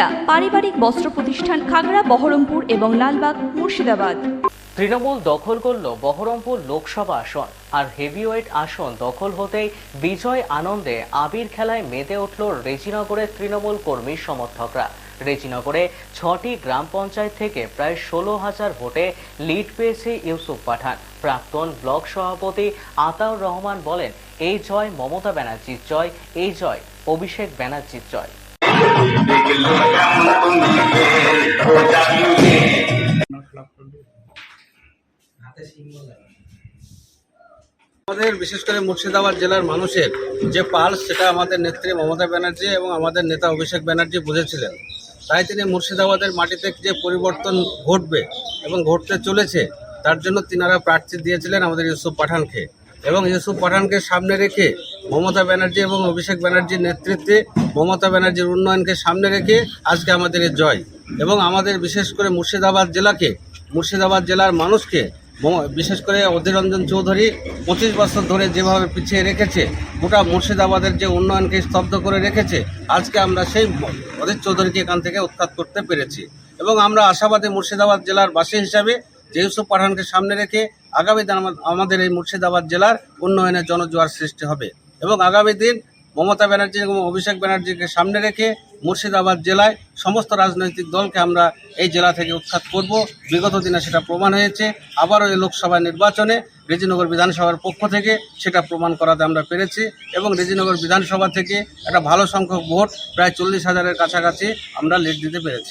সুনিতা পারিবারিক বস্ত্র প্রতিষ্ঠান খাগড়া, বহরমপুর এবং লালবাগ, মুর্শিদাবাদ। তৃণমূল দখল করল বহরমপুর লোকসভা আসন আর হেভিওয়েট আসন দখল হতেই বিজয় আনন্দে আবির খেলায় মেতে উঠল রেজিনগরের তৃণমূল কর্মী সমর্থকরা। রেজিনগরে ছটি গ্রাম পঞ্চায়েত থেকে প্রায় ষোলো হাজার ভোটে লিড পেয়েছে ইউসুফ পাঠান। প্রাক্তন ব্লক সভাপতি আতাউর রহমান বলেন, এই জয় মমতা ব্যানার্জির জয়, এই জয় অভিষেক ব্যানার্জির জয়। আমাদের, বিশেষ করে মুর্শিদাবাদ জেলার মানুষের যে পালস সেটা আমাদের নেত্রী মমতা ব্যানার্জি এবং আমাদের নেতা অভিষেক ব্যানার্জি বুঝেছিলেন। তাই তিনি মুর্শিদাবাদের মাটিতে যে পরিবর্তন ঘটবে এবং ঘটতে চলেছে, তার জন্য তিনারা প্রার্থী দিয়েছিলেন আমাদের ইউসুফ পাঠানকে। এবং ইউসুফ পাঠানকে সামনে রেখে মমতা ব্যানার্জি এবং অভিষেক ব্যানার্জির নেতৃত্বে মমতা ব্যানার্জির উন্নয়নকে সামনে রেখে আজকে আমাদের এই জয়। এবং আমাদের বিশেষ করে মুর্শিদাবাদ জেলাকে, মুর্শিদাবাদ জেলার মানুষকে বিশেষ করে অধীর রঞ্জন চৌধুরী পঁচিশ বছর ধরে যেভাবে পিছিয়ে রেখেছে, গোটা মুর্শিদাবাদের যে উন্নয়নকে স্তব্ধ করে রেখেছে, আজকে আমরা সেই অধীর চৌধুরীকে এখান থেকে উৎখাত করতে পেরেছি। এবং আমরা আশাবাদী মুর্শিদাবাদ জেলার বাসী হিসাবে যে ইউসুফ পাঠানকে সামনে রেখে আগামী দিন আমাদের এই মুর্শিদাবাদ জেলার উন্নয়নের জনজোয়ার সৃষ্টি হবে। এবং আগামী দিন মমতা ব্যানার্জি এবং অভিষেক ব্যানার্জিকে সামনে রেখে মুর্শিদাবাদ জেলায় সমস্ত রাজনৈতিক দলকে আমরা এই জেলা থেকে উৎখাত করব। বিগত দিনে সেটা প্রমাণ হয়েছে। আবারও এই লোকসভা নির্বাচনে রেজিনগর বিধানসভার পক্ষ থেকে সেটা প্রমাণ করাতে আমরা পেরেছি এবং রেজিনগর বিধানসভা থেকে একটা ভালো সংখ্যক ভোট, প্রায় চল্লিশ হাজারের কাছাকাছি আমরা লিড দিতে পেরেছি।